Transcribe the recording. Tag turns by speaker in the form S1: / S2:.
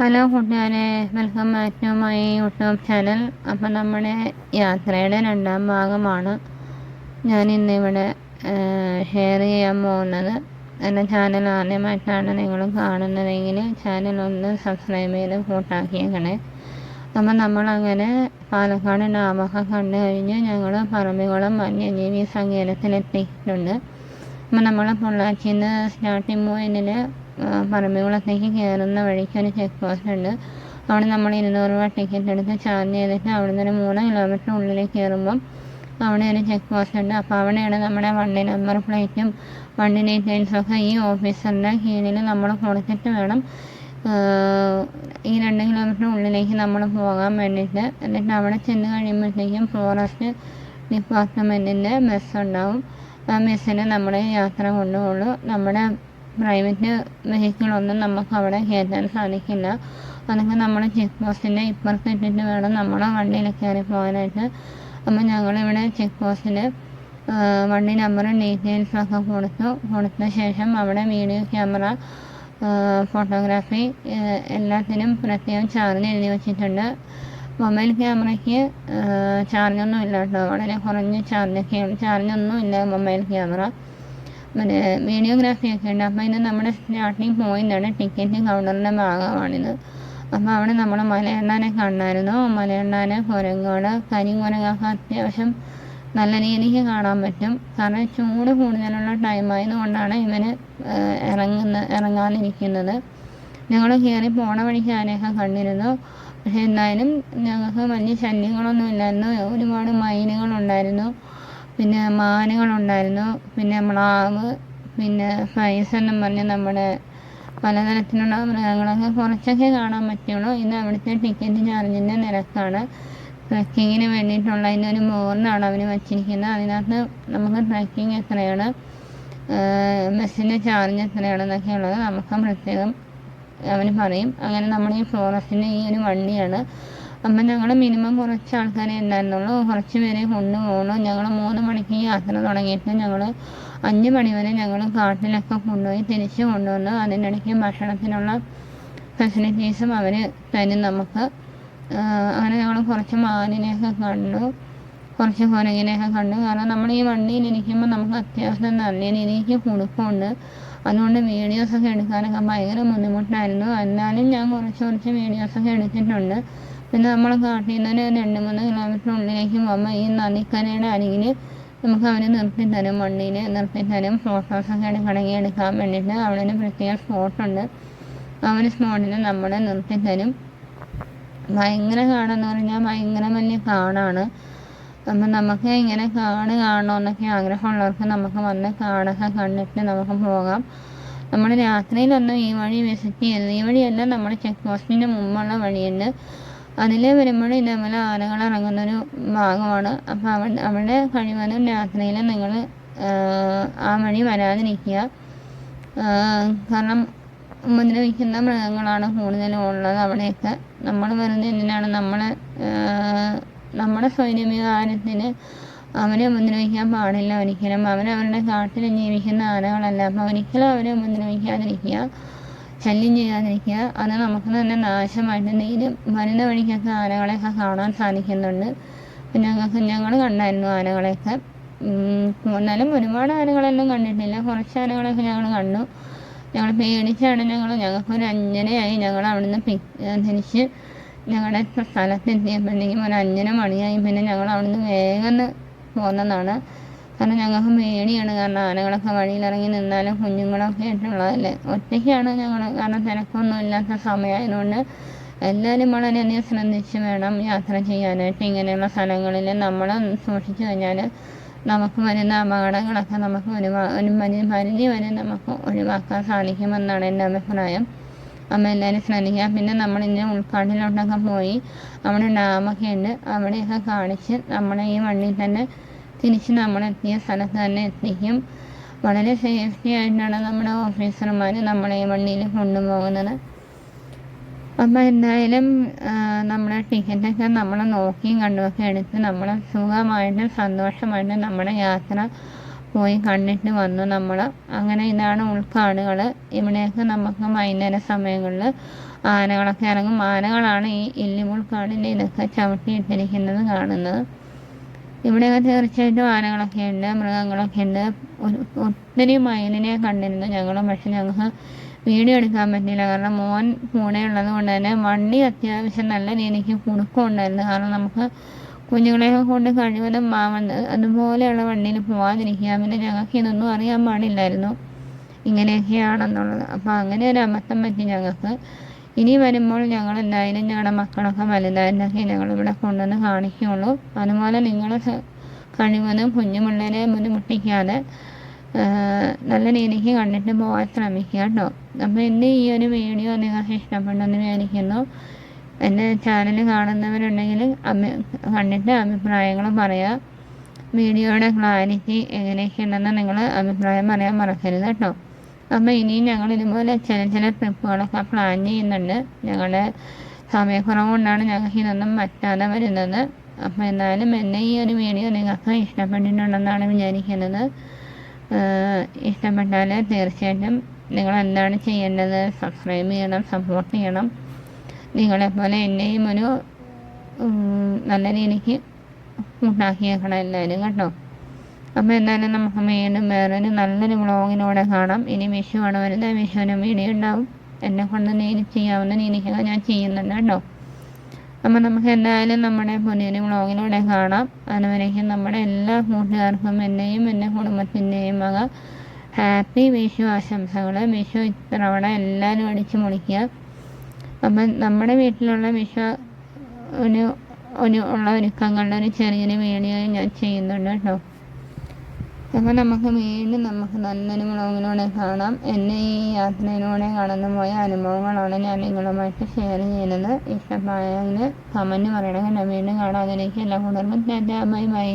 S1: Hello കൂട്ടുകാരെ welcome back to my YouTube channel. അപ്പം നമ്മുടെ യാത്രയുടെ രണ്ടാം ഭാഗമാണ് ഞാൻ ഇന്നിവിടെ ഷെയർ ചെയ്യാൻ പോകുന്നത്. എന്റെ ചാനൽ ആദ്യമായിട്ടാണ് നിങ്ങൾ കാണുന്നതെങ്കിൽ ചാനൽ ഒന്ന് സബ്സ്ക്രൈബ് ചെയ്ത് കൂട്ടാക്കിയേക്കണേ. അപ്പം നമ്മളങ്ങനെ പാലക്കാട് ഡാമൊക്കെ കണ്ടു കഴിഞ്ഞ് ഞങ്ങൾ പറമ്പിക്കുളം വന്യജീവി സങ്കേതത്തിലെത്തിയിട്ടുണ്ട്. അപ്പം നമ്മൾ പൊള്ളാച്ചിയിൽ നിന്ന് സ്റ്റാർട്ടിംഗ് പോയിന്റിൽ പറമ്പിക്കുളത്തേക്ക് കയറുന്ന വഴിക്ക് ഒരു ചെക്ക് പോസ്റ്റ് ഉണ്ട്. അവിടെ നമ്മൾ ഇരുന്നൂറ് രൂപ ടിക്കറ്റ് എടുത്ത് ചാർജ് ചെയ്തിട്ട് അവിടെ നിന്ന് ഒരു മൂന്ന് കിലോമീറ്റർ ഉള്ളിലേക്ക് കയറുമ്പം അവിടെ ഒരു ചെക്ക് പോസ്റ്റ് ഉണ്ട്. അപ്പോൾ അവിടെയാണ് നമ്മുടെ വണ്ടി നമ്പർ പ്ലേറ്റും വണ്ടി ഡീറ്റെയിൽസും ഒക്കെ ഈ ഓഫീസറിന്റെ കീഴിൽ നമ്മൾ കൊടുത്തിട്ട് വേണം ഈ രണ്ട് കിലോമീറ്റർ ഉള്ളിലേക്ക് നമ്മൾ പോകാൻ വേണ്ടിയിട്ട്. എന്നിട്ട് അവിടെ ചെന്ന് കഴിയുമ്പോഴത്തേക്കും ഫോറസ്റ്റ് ഡിപ്പാർട്ട്മെന്റിന്റെ ബസ് ഉണ്ടാവും. ആ മെസ്സിന് നമ്മളെ യാത്ര കൊണ്ടുപോകുള്ളൂ നമ്മുടെ പ്രൈവറ്റ് വെഹിക്കിളൊന്നും നമുക്ക് അവിടെ കയറ്റാൻ സാധിക്കില്ല. അതൊക്കെ നമ്മൾ ചെക്ക് പോസ്റ്റിന്റെ ഇപ്പുറത്ത് ഇട്ടിട്ട് വേണം നമ്മളെ വണ്ടിയിൽ കയറി പോകാനായിട്ട്. അപ്പം ഞങ്ങളിവിടെ ചെക്ക് പോസ്റ്റിൽ വണ്ടി നമ്പറും ഡീറ്റെയിൽസും ഒക്കെ കൊടുത്തു. കൊടുത്ത ശേഷം അവിടെ വീഡിയോ ക്യാമറ ഫോട്ടോഗ്രാഫി എല്ലാത്തിനും പ്രത്യേകം ചാർജ് എഴുതി വച്ചിട്ടുണ്ട്. മൊബൈൽ ക്യാമറയ്ക്ക് ചാർജൊന്നും ഇല്ല കേട്ടോ വളരെ കുറഞ്ഞ ചാർജൊക്കെയാണ്. ചാർജൊന്നും ഇല്ല മൊബൈൽ ക്യാമറ. മറ്റേ വീഡിയോഗ്രാഫിയൊക്കെ ഉണ്ട്. അപ്പോൾ ഇത് നമ്മുടെ സ്റ്റാർട്ടിങ് പോയിന്റാണ് ടിക്കറ്റ് കൗണ്ടറിന്റെ ഭാഗമാണിത്. അപ്പോൾ അവിടെ നമ്മൾ മലയണ്ണാനെ കണ്ടായിരുന്നു. മലയണ്ണാനെ കുരങ്ങോട് കരിങ്കുരങ്ങൊക്കെ അത്യാവശ്യം നല്ല രീതിക്ക് കാണാൻ പറ്റും. കാരണം ചൂട് കൂടുതലുള്ള ടൈമായതുകൊണ്ടാണ് ഇവന് ഇറങ്ങുന്ന ഇറങ്ങാതിരിക്കുന്നത്. ഞങ്ങൾ കയറി പോണ വഴിക്ക് ആനയൊക്കെ കണ്ടിരുന്നു. പക്ഷെ എന്നാലും ഞങ്ങൾക്ക് വലിയ ശല്യങ്ങളൊന്നും ഇല്ലായിരുന്നു. ഒരുപാട് മൈനുകളുണ്ടായിരുന്നു. പിന്നെ മാനുകളുണ്ടായിരുന്നു. പിന്നെ മ്ലാവ് പിന്നെ ഫൈസ് എന്നും പറഞ്ഞ് നമ്മുടെ പലതരത്തിലുള്ള മൃഗങ്ങളൊക്കെ കുറച്ചൊക്കെ കാണാൻ പറ്റുള്ളൂ. ഇത് അവിടുത്തെ ടിക്കറ്റ് ചാർജിന്റെ നിരക്കാണ്. ട്രക്കിങ്ങിന് വേണ്ടിയിട്ടുള്ള അതിന്റെ ഒരു മോറിനാണ് അവർ വച്ചിരിക്കുന്നത്. അതിനകത്ത് നമുക്ക് ട്രക്കിങ് എത്രയാണ്? ബസ്സിന്റെ ചാർജ് എത്രയാണെന്നൊക്കെ ഉള്ളത് നമുക്ക് പ്രത്യേകം അവർ പറയും അങ്ങനെ നമ്മൾ ഈ ഫ്ലോറസിന്റെ ഈ ഒരു വണ്ടിയാണ്. അപ്പം ഞങ്ങൾ മിനിമം കുറച്ച് ആൾക്കാരെ ഉണ്ടായിരുന്നുള്ളൂ. കുറച്ച് പേരെ കൊണ്ടുപോകണം? ഞങ്ങൾ മൂന്ന് മണിക്ക് യാത്ര തുടങ്ങിയിട്ട് ഞങ്ങൾ അഞ്ച് മണി വരെ ഞങ്ങൾ കാട്ടിലൊക്കെ കൊണ്ടുപോയി തിരിച്ച് കൊണ്ടുവന്നു. അതിനിടയ്ക്ക് ഭക്ഷണത്തിനുള്ള ഫെസിലിറ്റീസും അവർ തരും നമുക്ക്. അങ്ങനെ ഞങ്ങൾ കുറച്ച് മാനിനെയൊക്കെ കണ്ടു. കുറച്ച് കുരങ്ങിനെയൊക്കെ കണ്ടു. കാരണം നമ്മൾ ഈ വണ്ടിയിൽ ഇരിക്കുമ്പോൾ നമുക്ക് അത്യാവശ്യം നല്ല രീതിക്ക് കുടുക്കമുണ്ട് അതുകൊണ്ട് വീഡിയോസൊക്കെ എടുക്കാനൊക്കെ ഭയങ്കര ബുദ്ധിമുട്ടായിരുന്നു. എന്നാലും ഞാൻ കുറച്ച് കുറച്ച് വീഡിയോസൊക്കെ എടുത്തിട്ടുണ്ട്. പിന്നെ നമ്മൾ കാട്ടിൽ നിന്ന് രണ്ട് മൂന്ന് കിലോമീറ്റർ ഉള്ളിലേക്ക് പോകുമ്പോൾ ഈ നദിക്കരയുടെ അരികിൽ നമുക്ക് അവർ നിർത്തിത്തരും വണ്ടിയിൽ നിർത്തിത്തരും ഫോട്ടോസൊക്കെ എടുക്കണമെങ്കിൽ എടുക്കാൻ വേണ്ടിയിട്ട്. അവിടെ ഒരു പ്രത്യേക സ്പോട്ടുണ്ട് ആ ഒരു സ്പോട്ടിൽ നമ്മളെ നിർത്തിത്തരും ഭയങ്കര കാടെന്ന് പറഞ്ഞാൽ ഭയങ്കര വലിയ കാടാണ് അപ്പം നമുക്ക് ഇങ്ങനെ കാട് കാണണമെന്നൊക്കെ ആഗ്രഹമുള്ളവർക്ക് നമുക്ക് വന്ന് കാടൊക്കെ കണ്ടിട്ട് നമുക്ക് പോകാം. നമ്മൾ രാത്രിയിലൊന്നും ഈ വഴി വിസിറ്റ് ചെയ്യരുത്. ഈ വഴിയല്ല നമ്മുടെ ചെക്ക് പോസ്റ്റിന്റെ മുമ്പുള്ള വഴിയുണ്ട്. അതിൽ വരുമ്പോൾ ഇതേപോലെ ആനകൾ ഇറങ്ങുന്നൊരു ഭാഗമാണ്. അപ്പോൾ അവിടെ അവിടെ കഴിവതും രാത്രിയിൽ നിങ്ങൾ ആ വഴി വരാതിരിക്കുക. കാരണം ഉപദ്രവിക്കുന്ന മൃഗങ്ങളാണ് കൂടുതലും ഉള്ളത് അവിടെയൊക്കെ. നമ്മൾ വെറുതെ എന്തിനാണ് നമ്മളെ നമ്മുടെ സ്വൈര്യവികാരത്തിന് അവനെ ഉപദ്രവിക്കാൻ പാടില്ല ഒരിക്കലും. അവൻ അവരുടെ കാട്ടിൽ ജീവിക്കുന്ന ആനകളല്ല. അപ്പം ഒരിക്കലും അവരെ ഉപദ്രവിക്കാതിരിക്കുക ശല്യം ചെയ്യാതിരിക്കുക. അത് നമുക്ക് തന്നെ നാശമായിട്ട് നീരും വരുന്ന വഴിക്കൊക്കെ ആനകളെയൊക്കെ കാണാൻ സാധിക്കുന്നുണ്ട്. ഞങ്ങൾക്ക് ഞങ്ങൾ കണ്ടായിരുന്നു ആനകളെയൊക്കെ. എന്നാലും ഒരുപാട് ആനകളെല്ലാം കണ്ടിട്ടില്ല. കുറച്ച് ആനകളെയൊക്കെ ഞങ്ങൾ കണ്ടു. ഞങ്ങൾ പേടിച്ചാണ് ഞങ്ങൾ ഞങ്ങൾക്കൊരു അഞ്ചരയായി ഞങ്ങൾ അവിടുന്ന് പി തിരിച്ച് ഞങ്ങളുടെ സ്ഥലത്തെത്തിയപ്പോഴത്തേക്കും ഒരു അഞ്ചര മണിയായി. പിന്നെ ഞങ്ങൾ അവിടുന്ന് വേഗം പോന്നതാണ്. കാരണം ഞങ്ങൾക്ക് പേടിയാണ്. കാരണം ആനകളൊക്കെ വഴിയിലിറങ്ങി നിന്നാലും കുഞ്ഞുങ്ങളൊക്കെ ആയിട്ടുള്ളതല്ലേ. ഒറ്റയ്ക്കാണ് ഞങ്ങൾ കാരണം തിരക്കൊന്നും ഇല്ലാത്ത സമയമായതുകൊണ്ട് എല്ലാവരും വളരെയധികം ശ്രദ്ധിച്ച് വേണം യാത്ര ചെയ്യാനായിട്ട്. ഇങ്ങനെയുള്ള സ്ഥലങ്ങളിൽ നമ്മൾ സൂക്ഷിച്ചു കഴിഞ്ഞാൽ നമുക്ക് വരുന്ന അപകടങ്ങളൊക്കെ നമുക്ക് ഒരു ഒരു പരിധി വരെ നമുക്ക് ഒഴിവാക്കാൻ സാധിക്കുമെന്നാണ് എന്റെ അഭിപ്രായം. അമ്മ എല്ലാവരും ശ്രദ്ധിക്കുക പിന്നെ നമ്മൾ ഇങ്ങനെ ഉൾക്കാട്ടിലോട്ടൊക്കെ പോയി അവിടെ ഡാമൊക്കെ ഉണ്ട്. അവിടെയൊക്കെ കാണിച്ച് നമ്മളെ ഈ വണ്ടിയിൽ തന്നെ തിരിച്ച് നമ്മളെത്തിയ സ്ഥലത്ത് തന്നെ എത്തിക്കും. വളരെ സേഫ്റ്റി ആയിട്ടാണ് നമ്മുടെ ഓഫീസർമാർ നമ്മളെ ഈ വണ്ടിയിൽ കൊണ്ടുപോകുന്നത്. അപ്പോൾ എന്തായാലും നമ്മുടെ ടിക്കറ്റൊക്കെ നമ്മൾ നോക്കിയും കണ്ടുമൊക്കെ എടുത്ത് നമ്മൾ സുഖമായിട്ട് സന്തോഷമായിട്ട് നമ്മുടെ യാത്ര പോയി കണ്ടിട്ട് വന്നു നമ്മൾ അങ്ങനെ ഇതാണ് ഉൾക്കാടുകൾ ഇവിടെയൊക്കെ നമുക്ക് വൈകുന്നേര സമയങ്ങളിൽ ആനകളൊക്കെ ഇറങ്ങും ആനകളാണ് ഈ ഇല്ലിമുൾക്കാടിന്റെ ഇതൊക്കെ ചവിട്ടിയിട്ടിരിക്കുന്നത് കാണുന്നത്. ഇവിടെയൊക്കെ തീർച്ചയായിട്ടും ആനകളൊക്കെ ഉണ്ട് മൃഗങ്ങളൊക്കെ ഉണ്ട്. ഒത്തിരി മയിലിനെ കണ്ടിരുന്നു ഞങ്ങളും. പക്ഷെ ഞങ്ങൾക്ക് വീഡിയോ എടുക്കാൻ പറ്റിയില്ല. കാരണം മോൻ കൂടെ ഉള്ളത് കൊണ്ട് തന്നെ വണ്ടി അത്യാവശ്യം നല്ല രീതിക്ക് കുടുക്കമുണ്ടായിരുന്നു. കാരണം നമുക്ക് കുഞ്ഞുങ്ങളെയൊക്കെ കൊണ്ട് കഴിവതും മാമന്ന് അതുപോലെയുള്ള വണ്ടിയിൽ പോകാതിരിക്കുക പിന്നെ ഞങ്ങൾക്ക് ഇതൊന്നും അറിയാൻ പാടില്ലായിരുന്നു. ഇങ്ങനെയൊക്കെയാണെന്നുള്ളത്. അപ്പോൾ അങ്ങനെ ഒരു അബദ്ധം പറ്റി ഞങ്ങൾക്ക്. ഇനി വരുമ്പോൾ ഞങ്ങൾ എന്തായാലും ഞങ്ങളുടെ മക്കളൊക്കെ വലുതായിരുന്നൊക്കെ ഞങ്ങൾ ഇവിടെ കൊണ്ടുവന്ന് കാണിക്കുകയുള്ളൂ അതുപോലെ നിങ്ങൾ കഴിവതും കുഞ്ഞു ബുദ്ധിമുട്ടിക്കാതെ നല്ല രീതിക്ക് കണ്ടിട്ട് പോകാൻ ശ്രമിക്കുക കേട്ടോ. അപ്പോൾ എന്റെ ഈ ഒരു വീഡിയോ നിങ്ങൾക്ക് ഇഷ്ടപ്പെട്ടെന്ന് വിചാരിക്കുന്നു. എന്റെ ചാനൽ കാണുന്നവരുണ്ടെങ്കിൽ അഭി കണ്ടിട്ട് അഭിപ്രായങ്ങൾ പറയാം. വീഡിയോയുടെ ക്ലാരിറ്റി എങ്ങനെയൊക്കെയുണ്ടെന്ന് നിങ്ങൾ അഭിപ്രായം പറയാൻ മറക്കരുത് കേട്ടോ. അപ്പോൾ ഇനിയും ഞങ്ങൾ ഇതുപോലെ ചില ചില ട്രിപ്പുകളൊക്കെ പ്ലാൻ ചെയ്യുന്നുണ്ട്. ഞങ്ങളുടെ സമയക്കുറവ് കൊണ്ടാണ് ഞങ്ങൾക്ക് ഇതൊന്നും പറ്റാതെ വരുന്നത്. അപ്പോൾ എന്നാലും എന്റെ ഈ ഒരു വീഡിയോ നിങ്ങൾക്ക് ഇഷ്ടപ്പെട്ടിട്ടുണ്ടെന്നാണ് വിചാരിക്കുന്നത്. ഇഷ്ടപ്പെട്ടാൽ തീർച്ചയായിട്ടും നിങ്ങൾ എന്താണ് ചെയ്യേണ്ടത്? സബ്സ്ക്രൈബ് ചെയ്യണം സപ്പോർട്ട് ചെയ്യണം. നിങ്ങളെപ്പോലെ എന്നെയും ഒരു നല്ല രീതിക്ക് ഉണ്ടാക്കിയേക്കണം എല്ലാവരും കേട്ടോ. അപ്പോൾ എന്തായാലും നമുക്ക് വീണ്ടും വേറൊരു നല്ലൊരു വ്ളോഗിലൂടെ കാണാം. ഇനി വിഷു ആണ് വരുന്നത് വിഷുവിന് വീഡിയോ ഉണ്ടാവും. എന്നെ കൊണ്ട് നീതി ചെയ്യാവുന്ന രീതിക്കൊക്കെ ഞാൻ ചെയ്യുന്നുണ്ട് കേട്ടോ. അപ്പോൾ നമുക്ക് എന്തായാലും നമ്മുടെ പുതിയൊരു വ്ളോഗിലൂടെ കാണാം. അതുവരേക്കും നമ്മുടെ എല്ലാ കൂട്ടുകാർക്കും എന്നെയും എന്റെ കുടുംബത്തിന്റെയും വക ഹാപ്പി വിഷു ആശംസകൾ വിഷു ഇത്തവണ എല്ലാവരും അടിച്ചു മുടിക്കുക അപ്പം നമ്മുടെ വീട്ടിലുള്ള വിഷ ഒരു ഒരു ഉള്ള ഒരുക്കങ്ങളുടെ ഒരു ചെറിയൊരു വീഡിയോ ഞാൻ ചെയ്യുന്നുണ്ട് കേട്ടോ. അപ്പോൾ നമുക്ക് വീണ്ടും നമുക്ക് നല്ലൊരു വ്ളോഗിലൂടെ കാണാം. എന്നെ ഈ യാത്രയിലൂടെ കടന്നു പോയ അനുഭവങ്ങളാണ് ഞാൻ നിങ്ങളുമായിട്ട് ഷെയർ ചെയ്യുന്നത്. ഇഷ്ടമായെങ്കിൽ കമന്റ് പറയണം വീണ്ടും കാണാതിരിക്കും എല്ലാ കൂടുതലും ബൈ ബൈ.